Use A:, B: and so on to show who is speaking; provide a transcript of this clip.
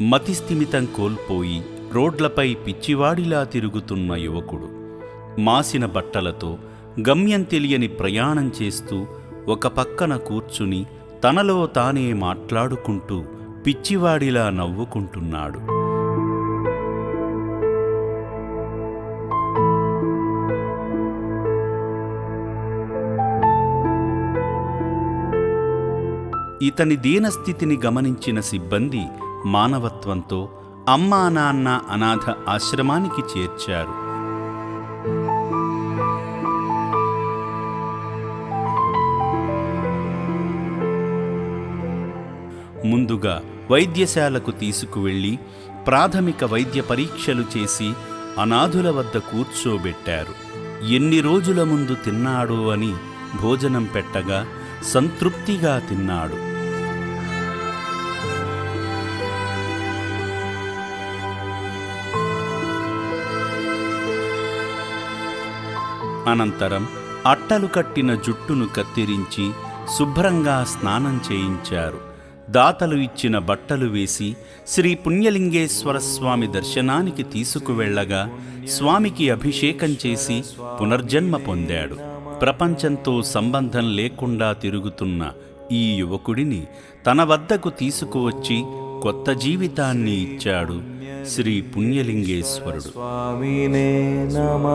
A: మతిస్థిమితం కోల్పోయి రోడ్లపై పిచ్చివాడిలా తిరుగుతున్న యువకుడు. మాసిన బట్టలతో గమ్యం తెలియని ప్రయాణం చేస్తూ ఒక పక్కన కూర్చుని తనలో తానే మాట్లాడుకుంటూ పిచ్చివాడిలా నవ్వుకుంటున్నాడు. ఇతని దీనస్థితిని గమనించిన సిబ్బంది మానవత్వంతో అమ్మా నాన్న అనాథ ఆశ్రమానికి చేర్చారు. ముందుగా వైద్యశాలకు తీసుకువెళ్ళి ప్రాథమిక వైద్య పరీక్షలు చేసి అనాథుల వద్ద కూర్చోబెట్టారు. ఎన్ని రోజుల ముందు తిన్నాడో అని భోజనం పెట్టగా సంతృప్తిగా తిన్నాడు. అనంతరం అట్టలు కట్టిన జుట్టును కత్తిరించి శుభ్రంగా స్నానం చేయించారు. దాతలు ఇచ్చిన బట్టలు వేసి శ్రీ పుణ్యలింగేశ్వర స్వామి దర్శనానికి తీసుకువెళ్ళగా స్వామికి అభిషేకం చేసి పునర్జన్మ పొందాడు. ప్రపంచంతో సంబంధం లేకుండా తిరుగుతున్న ఈ యువకుడిని తన వద్దకు తీసుకువచ్చి కొత్త జీవితాన్ని ఇచ్చాడు శ్రీ పుణ్యలింగేశ్వరుడు.
B: స్వామినే నమ.